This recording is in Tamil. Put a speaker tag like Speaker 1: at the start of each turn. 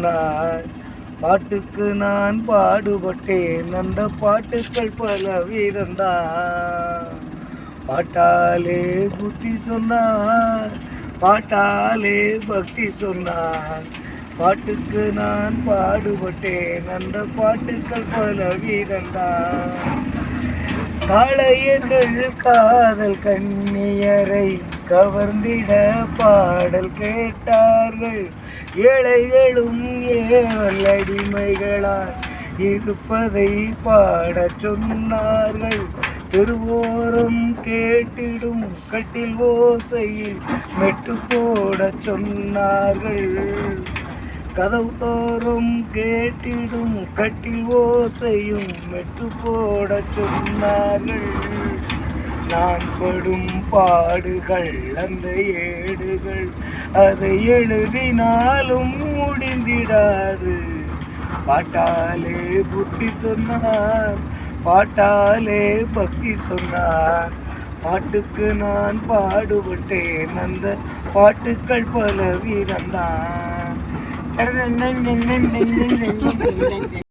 Speaker 1: சொன்னார். பாட்டுக்கு நான் பாடுபட்டேன். அந்த பாட்டுக்கள் பல வீரந்தான் பாட்டாலே புத்தி சொன்னார். பாட்டாலே பக்தி சொன்னார். பாட்டுக்கு நான் பாடுபட்டேன். அந்த பாட்டுக்கள் பல வீரந்தான் காளையர்கள் காதல் கண்ணியரை கவர்ந்திட பாடல் கேட்டார்கள். ஏழைகளும் ஏவல் அடிமைகளாய் இருப்பதை பாடச் சொன்னார்கள். திருவோரம் கேட்டிடும் கட்டில் ஓசையில் மெட்டு போடச் சொன்னார்கள். கதவு தோறும் கேட்டிடும் கட்டில் ஓசையும் மெட்டு போடச் சொன்னார்கள். நான் படும் பாடுகள் அந்த ஏடுகள் அதை எழுதினாலும் முடிந்திடாது. பாட்டாலே புத்தி சொன்னார் பாட்டாலே பக்தி சொன்னார். பாட்டுக்கு நான் பாடுபட்டேன் அந்த பாட்டுக்கள் பல வீதந்தான்